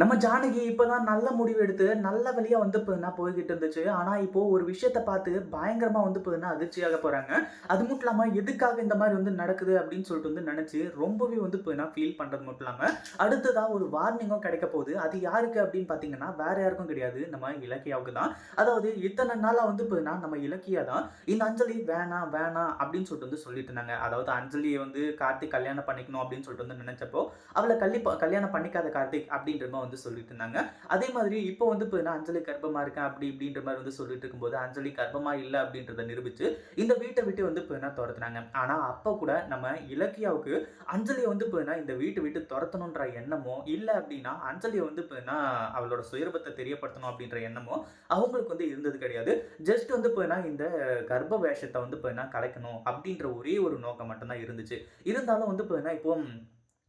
நம்ம ஜானகி இப்போதான் நல்ல முடிவு எடுத்து நல்ல வழியாக வந்து பார்த்தீங்கன்னா போய்கிட்டு இருந்துச்சு. ஆனால் இப்போது ஒரு விஷயத்த பார்த்து பயங்கரமாக வந்து பார்த்தீங்கன்னா அதிர்ச்சியாக போகிறாங்க அது மட்டும் இல்லாமல் எதுக்காக இந்த மாதிரி வந்து நடக்குது அப்படின்னு சொல்லிட்டு வந்து நினச்சி ரொம்பவே வந்து பார்த்தீங்கன்னா ஃபீல் பண்ணுறது மட்டும் இல்லாமல் அடுத்ததாக ஒரு வார்னிங்கும் கிடைக்க போகுது. அது யாருக்கு அப்படின்னு பார்த்தீங்கன்னா, வேறு யாருக்கும் கிடையாது. நம்ம இலக்கியாவுக்கு தான். அதாவது இத்தனை நாளாக வந்து பார்த்தீங்கன்னா, நம்ம இலக்கியா தான் இந்த அஞ்சலி வேணாம், வேணாம் அப்படின்னு சொல்லிட்டு வந்து சொல்லிட்டு இருந்தாங்க. அதாவது அஞ்சலியை வந்து கார்த்திக் கல்யாணம் பண்ணிக்கணும் அப்படின்னு சொல்லிட்டு வந்து நினச்சப்போ அவளை கள்ளிப்ப கல்யாணம் பண்ணிக்காத கார்த்திக் அப்படின்ற மாரி வந்து சொல்லிட்டு இருந்தாங்க. அதே மாதிரி இப்போ வந்து இப்போ நான் அஞ்சலி கர்ப்பமா இருக்கேன் அப்படி இப்படின்ற மாதிரி வந்து சொல்லிட்டு இருக்கும்போது, அஞ்சலி கர்ப்பமா இல்லை அப்படின்றத நிரூபிச்சு, இந்த வீட்டை விட்டு வந்து இப்போ என்ன துரத்துனாங்க ஆனா, அப்ப கூட நம்ம இலக்கியாவுக்கு அஞ்சலியை வந்து பார்த்தீங்கன்னா, இந்த வீட்டை விட்டு துரத்தணுன்ற எண்ணமோ, இல்லை அப்படின்னா அஞ்சலியை வந்து பார்த்தீங்கன்னா, அவளோட சுயரூபத்தை தெரியப்படுத்தணும் அப்படின்ற எண்ணமோ அவங்களுக்கு வந்து இருந்தது கிடையாது. ஜஸ்ட் வந்து பார்த்தீங்கன்னா, இந்த கர்ப்ப வேஷத்தை வந்து பார்த்தீங்கன்னா கலைக்கணும் அப்படின்ற ஒரே ஒரு நோக்கம் மட்டும்தான் இருந்துச்சு. இருந்தாலும் வந்து பார்த்தீங்கன்னா, இப்போ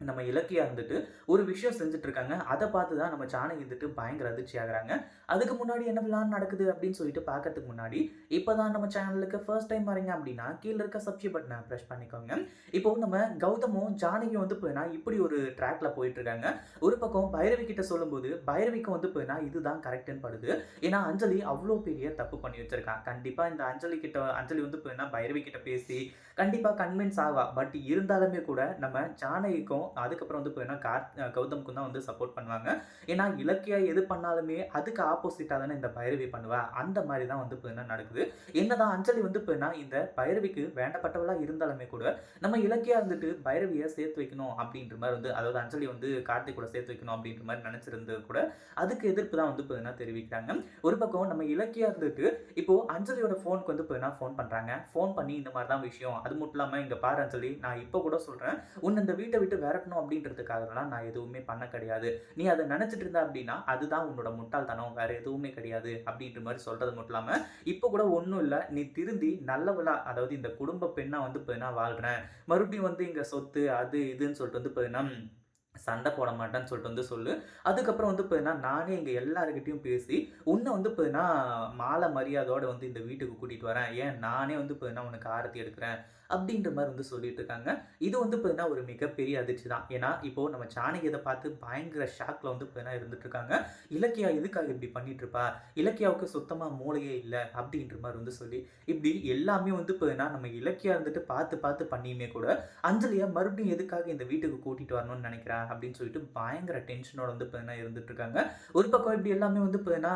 நம்ம இலக்கியா இருந்துட்டு ஒரு விஷயம் செஞ்சுட்டு இருக்காங்க. அதை பார்த்து தான் நம்ம ஜானகி வந்துட்டு பயங்கர அதிர்ச்சி ஆகிறாங்க அதுக்கு முன்னாடி என்ன என்னவெல்லாம் நடக்குது அப்படின்னு சொல்லிட்டு பார்க்கறதுக்கு முன்னாடி, இப்போ தான் நம்ம சேனலுக்கு ஃபர்ஸ்ட் டைம் வரீங்க அப்படின்னா, கீழே இருக்க சப்ஸ்கிரைப் பட்டனை பிரஸ் பண்ணிக்கோங்க. இப்போ நம்ம கௌதமும், ஜானகியும் வந்து போயினா இப்படி ஒரு ட்ராக்ல போயிட்டு இருக்காங்க. ஒரு பக்கம் பைரவி கிட்ட சொல்லும்போது, பைரவிக்கும் வந்து போயினா இதுதான் கரெக்டுன்னு படுது. ஏன்னா, அஞ்சலி அவ்வளோ பெரிய தப்பு பண்ணி வச்சிருக்கான் கண்டிப்பா இந்த அஞ்சலி கிட்ட அஞ்சலி வந்து போயினா பைரவி கிட்ட பேசி கண்டிப்பா கன்வின்ஸ் ஆவா. பட் இருந்தாலுமே கூட நம்ம ஜானகிக்கும், அதுக்கப்புறம் வந்து பார்த்தீங்கன்னா, கார்த் கௌதமுக்கும் தான் வந்து சப்போர்ட் பண்ணுவாங்க. ஏன்னா, இலக்கியா எது பண்ணாலுமே அதுக்கு ஆப்போசிட்டாக தானே இந்த பைரவி பண்ணுவா. அந்த மாதிரி தான் வந்து பார்த்தீங்கன்னா நடக்குது. என்னதான் அஞ்சலி வந்து பார்த்தீங்கன்னா, இந்த பைரவிக்கு வேண்டப்பட்டவளாக இருந்தாலுமே கூட, நம்ம இலக்கியா இருந்துட்டு பைரவியை சேர்த்து வைக்கணும் அப்படின்ற மாதிரி வந்து அதாவது அஞ்சலி வந்து கார்த்திக் கூட சேர்த்து வைக்கணும் அப்படின்ற மாதிரி நினச்சிருந்தது கூட, அதுக்கு எதிர்ப்பு தான் வந்து பார்த்தீங்கன்னா தெரிவிக்கிறாங்க. ஒரு பக்கம் நம்ம இலக்கியா இருந்துட்டு, இப்போ அஞ்சலியோட ஃபோனுக்கு வந்து பார்த்தீங்கன்னா ஃபோன் பண்ணுறாங்க ஃபோன் பண்ணி இந்த மாதிரி தான் விஷயம். அது மட்டும் இல்லாமல் இங்கே பாரு அஞ்சலி, நான் இப்போ கூட சொல்கிறேன் உன்னை இந்த வீட்டை விட்டு விரட்டணும் அப்படின்றதுக்காகலாம் நான் எதுவுமே பண்ண கிடையாது. நீ அதை நினச்சிட்டு இருந்த அப்படின்னா, அதுதான் உன்னோட முட்டாள்தனம். வேற எதுவுமே கிடையாது. அப்படின்ற மாதிரி சொல்றது மட்டும் இல்லாமல் இப்போ கூட ஒன்றும் இல்லை நீ திருந்தி நல்லவளா அதாவது இந்த குடும்ப பெண்ணாக வந்து இப்போ நான் வாழ்கிறேன் மறுபடியும் வந்து இங்கே சொத்து அது இதுன்னு சொல்லிட்டு வந்து இப்போ சண்டை போட மாட்டேன்னு சொல்லிட்டு வந்து சொல்லு. அதுக்கப்புறம் வந்து பார்த்தீங்கன்னா, நானே இங்கே எல்லாருக்கிட்டையும் பேசி, உன்னை வந்து பார்த்தீங்கன்னா, மாலை மரியாதையோடு வந்து இந்த வீட்டுக்கு கூட்டிகிட்டு வரேன். ஏன் நானே வந்து பார்த்தீங்கன்னா, உனக்கு ஆரத்தி எடுக்கிறேன். அப்படின்ற மாதிரி வந்து சொல்லிட்டு இருக்காங்க. இது வந்து பார்த்தீங்கன்னா, ஒரு மிகப்பெரிய அதிர்ச்சி தான். ஏன்னா, இப்போது நம்ம சாணகியதை பார்த்து பயங்கர ஷாக்ல வந்து பார்த்தீங்கன்னா இருந்துட்டு இருக்காங்க. இலக்கியா எதுக்காக இப்படி பண்ணிட்டு இருப்பா? இலக்கியாவுக்கு சுத்தமாக மூளையே இல்லை அப்படின்ற மாதிரி வந்து சொல்லி, இப்படி எல்லாமே வந்து பார்த்தீங்கன்னா, நம்ம இலக்கியா இருந்துட்டு பார்த்து பார்த்து பண்ணியுமே கூட, அஞ்சலியா மறுபடியும் எதுக்காக இந்த வீட்டுக்கு கூட்டிகிட்டு வரணும்னு நினைக்கிறேன் அப்படின்னு சொல்லிட்டு பயங்கர டென்ஷனோட வந்து பார்த்தீங்கன்னா இருந்துட்டுருக்காங்க ஒரு பக்கம் இப்படி எல்லாமே வந்து பார்த்தீங்கன்னா,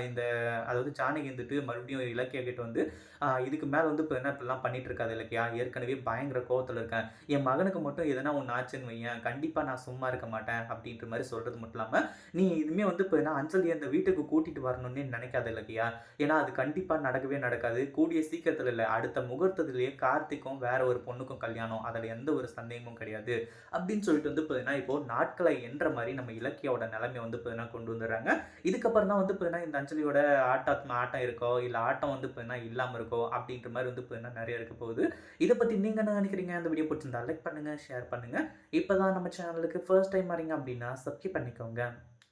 இந்த அதாவது ஜானகி இருந்துட்டு மறுபடியும் இலக்கியா கிட்ட வந்து, இதுக்கு மேலே வந்து பார்த்தீங்கன்னா, இப்படிலாம் பண்ணிட்டு இருக்காது இலக்கியா. ஏற்கனவே பயங்கர கோபத்தில் இருக்கேன். என் மகனுக்கு மட்டும் எதனா ஒன்று ஆச்சுன்னு வையேன், கண்டிப்பாக நான் சும்மா இருக்க மாட்டேன். அப்படின்ற மாதிரி சொல்கிறது மட்டும் இல்லாமல் நீ இனிமே வந்து பார்த்தீங்கன்னா, அஞ்சலி அந்த வீட்டுக்கு கூட்டிகிட்டு வரணும்னு நெனைக்காத இலக்கியா. ஏன்னா, அது கண்டிப்பாக நடக்கவே நடக்காது. கூடிய சீக்கிரத்தில் இல்லை அடுத்த முகூர்த்தத்திலேயே கார்த்திக்கும் வேற ஒரு பொண்ணுக்கும் கல்யாணம். அதில் எந்த ஒரு சந்தேகமும் கிடையாது. அப்படின்னு சொல்லிட்டு வந்து பார்த்தீங்கன்னா, இப்போ நாட்களை என்ற மாதிரி நம்ம இலக்கியாவோட நிலைமைய வந்து பார்த்தீங்கன்னா கொண்டு வந்துடுறாங்க. இதுக்கப்புறம் தான் வந்து பார்த்தீங்கன்னா, இந்த அஞ்சலியோட ஆட்டாத்ம ஆட்டம் இருக்கோ, இல்லை ஆட்டம் வந்து பார்த்தீங்கன்னா இல்லாமல் இருக்கோ, அப்படின்ற மாதிரி வந்து பார்த்தீங்கன்னா நிறைய இருக்க போகுது. இதை பற்றி நீங்கள் என்ன நினைக்கிறீங்க அந்த வீடியோ பிடிச்சிருந்தா லைக் பண்ணுங்கள் ஷேர் பண்ணுங்கள் இப்போ தான் நம்ம சேனலுக்கு ஃபர்ஸ்ட் டைம் வரீங்க அப்படின்னா, சப்ஸ்கிரைப் பண்ணிக்கோங்க.